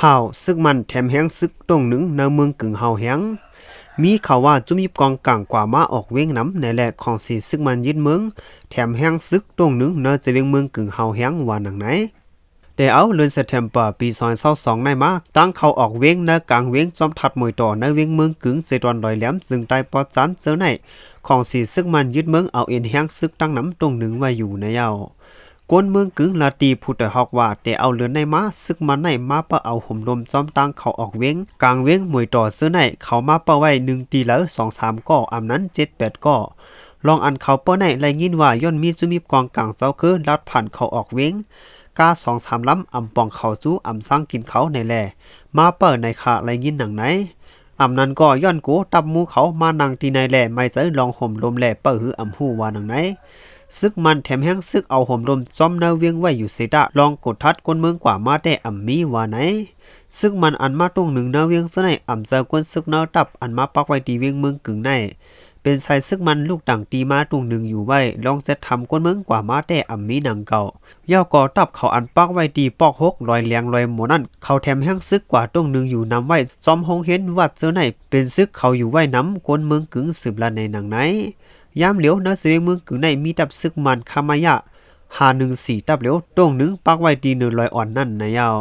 ข่าวซึกมันแถมแห้งซึกตรงหนึ่งในเมืองกึ่งเฮาแห้งมีข่าวว่าจุมยิบกองกลางกว่ามาออกเว้งน้ำในแหลกของสีซึกมันยึดเมืองแถมแห้งซึกตรงหนึ่งเนจะเวียงเมืองกึ่งเฮาแห้งว่าหนังไหนแต่เอาเดือนเซปเทมเบอร์ปี2022ในมาตั้งเขาออกเว้งในกลางเว้งจอมทัดมวยต่อในเวียงเมืองกึ่งเซตอนดอยแหลมซึ่งใต้ปอดจันเซอในของสีซึกมันยึดเมืองเอาเอ็นแห้งซึกตั้งน้ำตรงหนึ่งไว้อยู่ในเยา กวนเมืองกึ่งลาตีพูดแต่ฮอกว่าแต่เอาเรือในมาซึกมันในมาเปะเอาห่มลมจอมตังเขาออกเว้งกลางเว้งมวยต่อเสื้อในเขามาเปะไว้หนึ่งตีแล้วสองสามก่ออำนั้นเจ็ดแปดก่อลองอันเขาเปิ้นในไรยินว่าย่นมีจุมีกองกลางเจ้าคือลัดผ่านเขาออกเว้งกาสองสามล้ำอำปองเขาจู้อำสร้างกินเขาในแหล่มาเปิดในขาไรยินหนังไหน อำนั้นก็ย้อนกูตับมูเขามานั่งที่ในแหล่ไม่ใจลองห่มลมแหล่เปิ้หืออำหูว่านังไหนซึกมันแถมแห้งซึกเอาห่มลมจอมนาเวียงไว้อยู่เสดะลองกดทัดก้นเมืองกว่ามาแต่อำมีว่าไหนซึกมันอันมาตรงหนึ่งนาเวียงซะในอำเจอกวนซึกนาตับอันมาปักไว้ทีเวียงเมืองกึ่งใน เป็นชายซึกมันลูกต่างตีมาตุงหนึ่งอยู่ไว้ลองจะทำก้นเมืองกว่ามาแต่อ่ำมีหนังเก่าย่อก่อตับเขาอันปักไว้ตีปอกหกลอยเลียงลอยหมนั่นเขาแถมแห้งซึกกว่าตุงหนึ่งอยู่นำไว้จอมหงเห็นวัดเจอไหนเป็นซึกเขาอยู่ไว้น้ำก้นเมืองกึ่งสืบละในหนังไหนยามเหลียวนะเสวงเมืองกึ่งในมีตับซึกมันคามายะหาหนึ่งสี่ตับเหลียวตุงหนึ่งปักไว้ตีหนึ่งลอยอ่อนนั่นนะยาว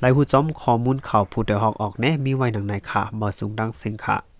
ไลหูจอมข้อมูลข่าวผู้เดอฮอกออกแน่มีไว้หนังในค่ะมาสูงดังสิงค่ะ